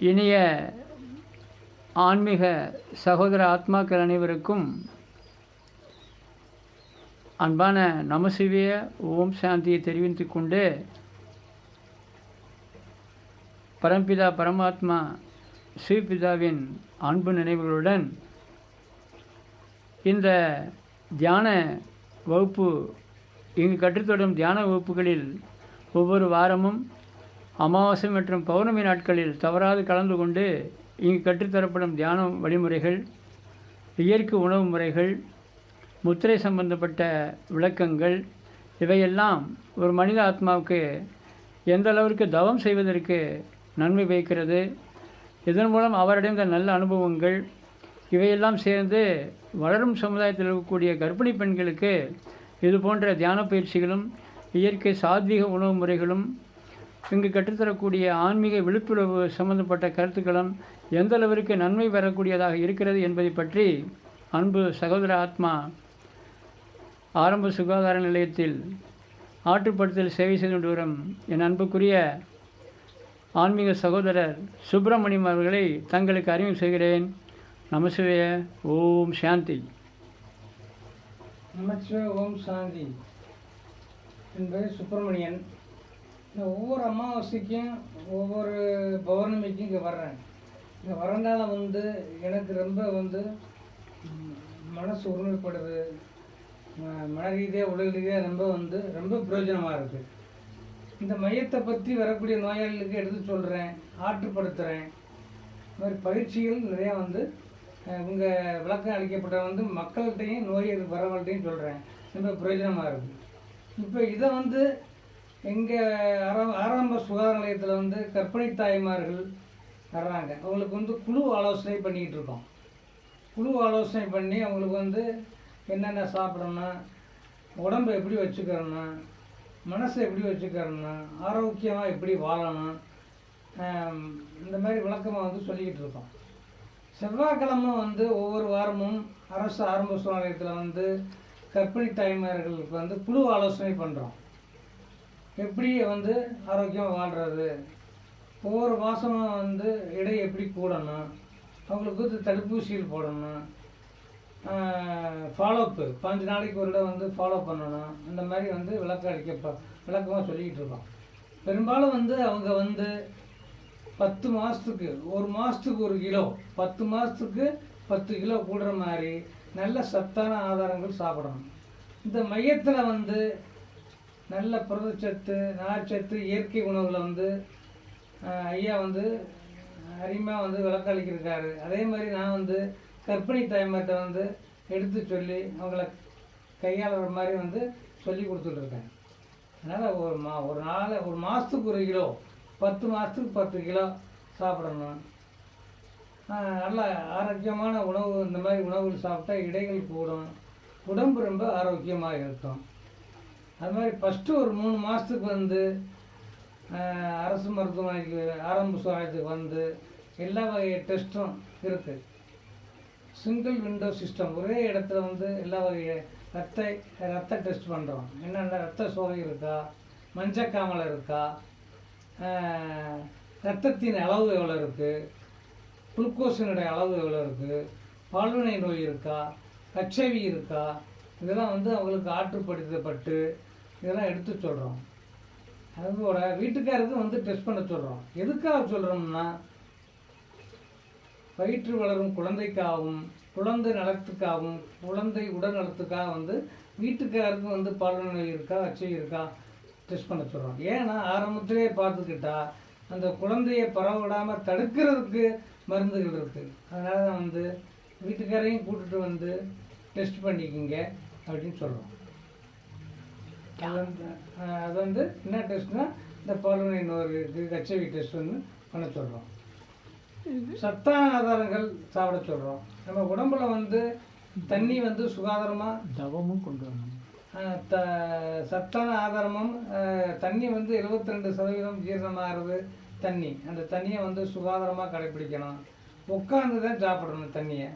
இனிய ஆன்மீக சகோதர ஆத்மாக்கள் அனைவருக்கும் அன்பான நமசிவிய ஓம் சாந்தியை தெரிவித்து கொண்டு பரம்பிதா பரமாத்மா ஸ்ரீபிதாவின் அன்பு நினைவுகளுடன் இந்த தியான வகுப்பு இங்கு கற்றுத்தொடும் தியான வகுப்புகளில் ஒவ்வொரு வாரமும் அமாவாசை மற்றும் பௌர்ணமி நாட்களில் தவறாது கலந்து கொண்டு இங்கு கற்றுத்தரப்படும் தியான வழிமுறைகள் இயற்கை உணவு முறைகள் முத்திரை சம்பந்தப்பட்ட விளக்கங்கள் இவையெல்லாம் ஒரு மனித ஆத்மாவுக்கு எந்த அளவிற்கு தவம் செய்வதற்கு நன்மை பயக்கிறது இதன் மூலம் அவரடைந்த நல்ல அனுபவங்கள் இவையெல்லாம் சேர்ந்து வளரும் சமுதாயத்தில் இருக்கக்கூடிய கர்ப்பிணி பெண்களுக்கு இது போன்ற தியான பயிற்சிகளும் இயற்கை சாத்வீக உணவு முறைகளும் இங்கு கற்றுத்தரக்கூடிய ஆன்மீக விழிப்புணர்வு சம்பந்தப்பட்ட கருத்துக்களும் எந்த அளவிற்கு நன்மை பெறக்கூடியதாக இருக்கிறது என்பதை பற்றி அன்பு சகோதர ஆத்மா ஆரம்ப சுகாதார நிலையத்தில் ஆற்றுப்படுத்தல் சேவை செய்து கொண்டு வரும் என் அன்புக்குரிய ஆன்மீக சகோதரர் சுப்பிரமணியம் அவர்களை தங்களுக்கு அறிமுகம் செய்கிறேன். நமசிவய ஓம் சாந்தி. நமச்சிவ ஓம் சாந்தி. என்பது சுப்பிரமணியன். இந்த ஒவ்வொரு அமாவாசைக்கும் ஒவ்வொரு பௌர்ணமிக்கும் இங்கே வர்றேன். இங்கே வரனால வந்து எனக்கு ரொம்ப வந்து மனசு ஒருமைப்படுது மன ரீதியாக உடல் ரீதியாக ரொம்ப வந்து ரொம்ப பிரயோஜனமாக இருக்குது இந்த மையத்தை பற்றி வரக்கூடிய நோயாளிகளுக்கு எடுத்து சொல்கிறேன் ஆற்றுப்படுத்துகிறேன் இந்த மாதிரி பயிற்சிகள் நிறையா வந்து இவங்க விளக்கம் அளிக்கப்பட்ட வந்து மக்கள்கிட்டையும் நோய் வரவங்கள்ட்டையும் சொல்கிறேன் ரொம்ப பிரயோஜனமாக இருக்குது இப்போ இதை வந்து எங்கள் ஆரம்ப ஆரம்ப சுகாதார நிலையத்தில் வந்து கர்ப்பிணி தாய்மார்கள் வர்றாங்க. அவங்களுக்கு வந்து குழு ஆலோசனை பண்ணிக்கிட்டு இருக்கோம். குழு ஆலோசனை பண்ணி அவங்களுக்கு வந்து என்னென்ன சாப்பிடணும் உடம்பை எப்படி வச்சுக்கிறணும் மனசை எப்படி வச்சுக்கிறணும் ஆரோக்கியமாக எப்படி வாழணும் இந்த மாதிரி விளக்கமாக வந்து சொல்லிக்கிட்டு இருக்கோம். செவ்வாய்க்கிழமை வந்து ஒவ்வொரு வாரமும் அரசு ஆரம்ப சுகாதாரத்தில் வந்து கர்ப்பிணி தாய்மார்களுக்கு வந்து குழு ஆலோசனை பண்ணுறோம் எப்படி வந்து ஆரோக்கியமாக வாழ்கிறது ஒவ்வொரு மாதமும் வந்து எடை எப்படி கூடணும் அவங்களுக்கு வந்து தடுப்பூசிகள் போடணும். ஃபாலோப்பு பாஞ்சு நாளைக்கு ஒரு இடம் வந்து ஃபாலோ பண்ணணும். இந்த மாதிரி வந்து விளக்கம் அளிக்க விளக்கமாக சொல்லிக்கிட்டு இருக்கோம். பெரும்பாலும் வந்து அவங்க வந்து பத்து மாதத்துக்கு ஒரு மாதத்துக்கு ஒரு கிலோ பத்து மாதத்துக்கு பத்து கிலோ கூடுற மாதிரி நல்ல சத்தான ஆதாரங்கள் சாப்பிடணும். இந்த மையத்தில் வந்து நல்ல புரதச்சத்து நார்ச்சத்து இயற்கை உணவில் வந்து ஐயா வந்து அருமையாக வந்து விளக்களிக்கிருக்காரு அதே மாதிரி நான் வந்து கர்ப்பிணி தாய்மார்கிட்ட வந்து எடுத்து சொல்லி அவங்கள கையாளுற மாதிரி வந்து சொல்லி கொடுத்துட்ருக்கேன். அதனால் ஒரு மா ஒரு நாள் ஒரு மாதத்துக்கு ஒரு கிலோ பத்து மாதத்துக்கு பத்து கிலோ சாப்பிடணும். நல்ல ஆரோக்கியமான உணவு இந்த மாதிரி உணவுகள் சாப்பிட்டா இடைகள் கூடும். உடம்பு ரொம்ப ஆரோக்கியமாக இருக்கும். அது மாதிரி ஃபஸ்ட்டு ஒரு மூணு மாதத்துக்கு வந்து அரசு மருத்துவமனைக்கு ஆரம்ப சுகாதாரத்துக்கு வந்து எல்லா வகை டெஸ்ட்டும் இருக்குது சிங்கிள் விண்டோ சிஸ்டம் ஒரே இடத்துல வந்து எல்லா வகை ரத்த ரத்த டெஸ்ட் பண்ணுறோம் என்னென்ன ரத்த சோகை இருக்கா? மஞ்சக்காமலை இருக்கா? ரத்தத்தின் அளவு எவ்வளோ இருக்குது குளுக்கோஸினுடைய அளவு எவ்வளோ இருக்குது பால்வினை நோய் இருக்கா? கச்சவி இருக்கா? இதெல்லாம் வந்து அவங்களுக்கு ஆற்றுப்படுத்தப்பட்டு இதெல்லாம் எடுத்து சொல்கிறோம் அதோட வீட்டுக்காரருக்கு வந்து டெஸ்ட் பண்ண சொல்கிறோம் எதுக்காக சொல்கிறோம்னா வயிற்று வளரும் குழந்தைக்காகவும் குழந்தை நலத்துக்காகவும் குழந்தை உடல் நலத்துக்காக வந்து வீட்டுக்காருக்கும் வந்து பால்வினை இருக்கா அச்சை இருக்கா டெஸ்ட் பண்ண சொல்கிறோம் ஏன்னா ஆரம்பத்திலே பார்த்துக்கிட்டா அந்த குழந்தையை பரவிடாமல் தடுக்கிறதுக்கு மருந்துகள் இருக்குது அதனால தான் வந்து வீட்டுக்காரையும் கூட்டிட்டு வந்து டெஸ்ட் பண்ணிக்கிங்க அப்படின்னு சொல்கிறோம் அது வந்து அது வந்து என்ன டெஸ்ட்னா இந்த பால்வினை நோய்க்கு கச்சவி டெஸ்ட் வந்து பண்ண சொல்கிறோம் சத்தான ஆதாரங்கள் சாப்பிட சொல்கிறோம் நம்ம உடம்புல வந்து தண்ணி வந்து சுகாதாரமாக தவமும் கொண்டு வரணும். த சத்தான ஆதாரமும் தண்ணி வந்து 72% ரெண்டு சதவீதம் ஜீரணமாகிறது தண்ணி. அந்த தண்ணியை வந்து சுகாதாரமாக கடைப்பிடிக்கணும் உட்காந்து தான் சாப்பிடணும் தண்ணியை.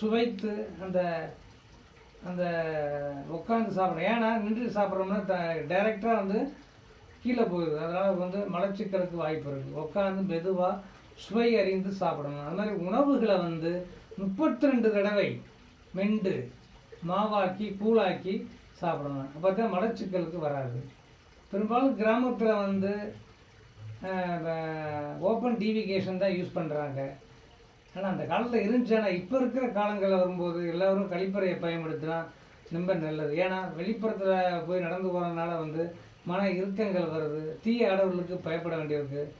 சுவைத்து அந்த அந்த உட்காந்து சாப்பிடணும். ஏன்னா நின்று சாப்பிட்றோம்னா த டைரெக்டாக வந்து கீழே போயிடுது. அதனால் வந்து மலச்சிக்கலுக்கு வாய்ப்பு இருக்குது உட்காந்து மெதுவாக சுவை அறிந்து சாப்பிடணும். அது மாதிரி உணவுகளை வந்து முப்பத்தி ரெண்டு தடவை மெண்டு மாவாக்கி கூழாக்கி சாப்பிடணும். அப்போ தான் மலச்சிக்கலுக்கு வராது. பெரும்பாலும் கிராமத்தில் வந்து ஓப்பன் டிவிகேஷன் தான் யூஸ் பண்ணுறாங்க ஆனால் அந்த காலத்தில் இருந்துச்சு. ஆனால் இப்போ இருக்கிற காலங்களில் வரும்போது எல்லோரும் கழிப்பறையை பயன்படுத்தினா ரொம்ப நல்லது. ஏன்னா வெளிப்புறத்தில் போய் நடந்து போகிறதுனால வந்து மன இறுக்கங்கள் வருது. தீய ஆடவர்களுக்கு பயப்பட வேண்டியிருக்கு.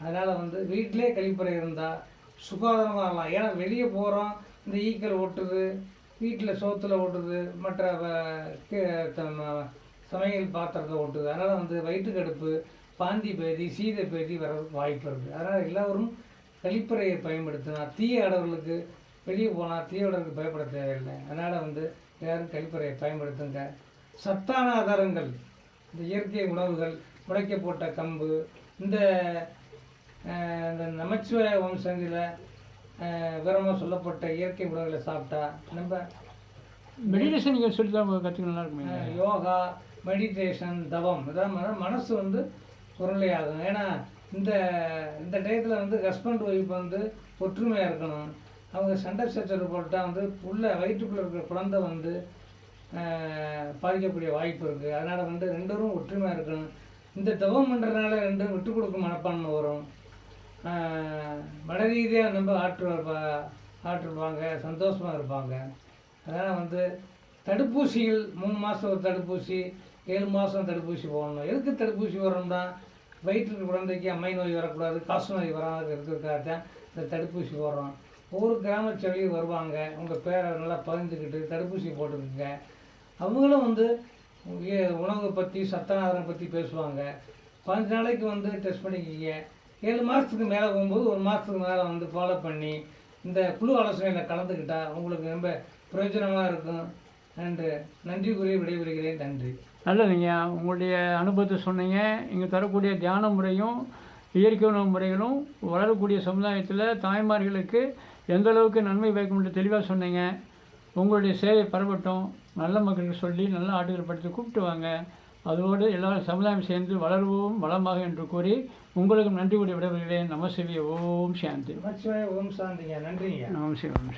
அதனால் வந்து வீட்டிலே கழிப்பறை இருந்தால் சுகாதாரமாக இருக்கலாம். ஏன்னா வெளியே போகிறோம் இந்த ஈக்கள் ஓட்டுது வீட்டில் சோத்தில் ஓட்டுது மற்ற வ- த- சமையல் பாத்திரத்தை ஓட்டுது. அதனால் வந்து வயிற்றுக்கடுப்பு பாந்தி பேதி சீதை பேதி வர வாய்ப்பு இருக்குது அதனால் எல்லோரும் கழிப்பறையை பயன்படுத்தினா தீய ஆடவர்களுக்கு வெளியே போனால் தீயவர்களுக்கு பயப்பட தேவையில்லை. அதனால் வந்து எல்லாரும் கழிப்பறையை பயன்படுத்துங்க. சத்தான ஆதாரங்கள் இந்த இயற்கை உணவுகள் முளைக்க போட்ட கம்பு இந்த இந்த நமச்சிவாய வம்சங்களில் விவரமாக சொல்லப்பட்ட இயற்கை உணவுகளை சாப்பிட்டா நம்ம மெடிடேஷன் நீங்கள் சொல்லி தான் கற்றுக்க நல்லா இருக்குமே யோகா மெடிடேஷன் தவம். இதெல்லாம் மனசு வந்து உருளையாகும் ஏன்னா இந்த இந்த டயத்தில் வந்து ஹஸ்பண்ட் ஒய்ஃப் வந்து ஒற்றுமையாக இருக்கணும். அவங்க சண்டை சச்சரவு போட்டால் வந்து உள்ள வயிற்றுக்குள்ளே இருக்கிற குழந்தை வந்து பாதிக்கக்கூடிய வாய்ப்பு இருக்குது அதனால் வந்து ரெண்டரும் ஒற்றுமையாக இருக்கணும். இந்த தவம் பண்ணுறதுனால ரெண்டும் விட்டு கொடுக்கும் மனப்பான்மை வரும். மன ரீதியாக நம்ம ஆற்று ஆற்றுவாங்க சந்தோஷமாக இருப்பாங்க. அதனால் வந்து தடுப்பூசிகள் மூணு மாதம் ஒரு தடுப்பூசி ஏழு மாதம் தடுப்பூசி போடணும். எதுக்கு தடுப்பூசி வரணும்னா வயிற்றுக்கு குழந்தைக்கு அம்மை நோய் வரக்கூடாது காசு நோய் வராது இருக்கிறதுக்காக தான் இந்த தடுப்பூசி போடுறோம். ஒவ்வொரு கிராம செவிலியும் வருவாங்க உங்கள் பேரை நல்லா பகிர்ந்துக்கிட்டு தடுப்பூசி போட்டுருக்குங்க அவங்களும் வந்து உணவு உணவை பற்றி சத்தானாதாரம் பற்றி பேசுவாங்க. பதினஞ்சு நாளைக்கு வந்து டெஸ்ட் பண்ணிக்கிங்க. ஏழு மாதத்துக்கு மேலே போகும்போது ஒரு மாதத்துக்கு மேலே வந்து ஃபாலோ பண்ணி இந்த குழு ஆலோசனையில் கலந்துக்கிட்டால் உங்களுக்கு ரொம்ப பிரயோஜனமாக இருக்கும். அண்டு நன்றி கூறி விடைபெறுகிறேன். நன்றி. நல்லதுங்க. உங்களுடைய அனுபவத்தை சொன்னீங்க. இங்கே தரக்கூடிய தியான முறையும் இயற்கை உணவு முறைகளும் வளரக்கூடிய சமுதாயத்தில் தாய்மார்களுக்கு எந்த அளவுக்கு நன்மை பயக்கும் என்று தெளிவாக சொன்னீங்க. உங்களுடைய சேவை பரவட்டும். நல்ல மக்களுக்கு சொல்லி நல்ல ஆட்டுகள் படித்து கூப்பிட்டு வாங்க. அதோடு எல்லாரும் சமுதாயம் சேர்ந்து வளருவோம் வளமாக என்று கூறி உங்களுக்கும் நன்றி கூடி விடைபெறுகிறேன். நமசிவிய. ஓம் சாந்தி. ஓம் சாந்திங்க. நன்றிங்க. நமசிவம்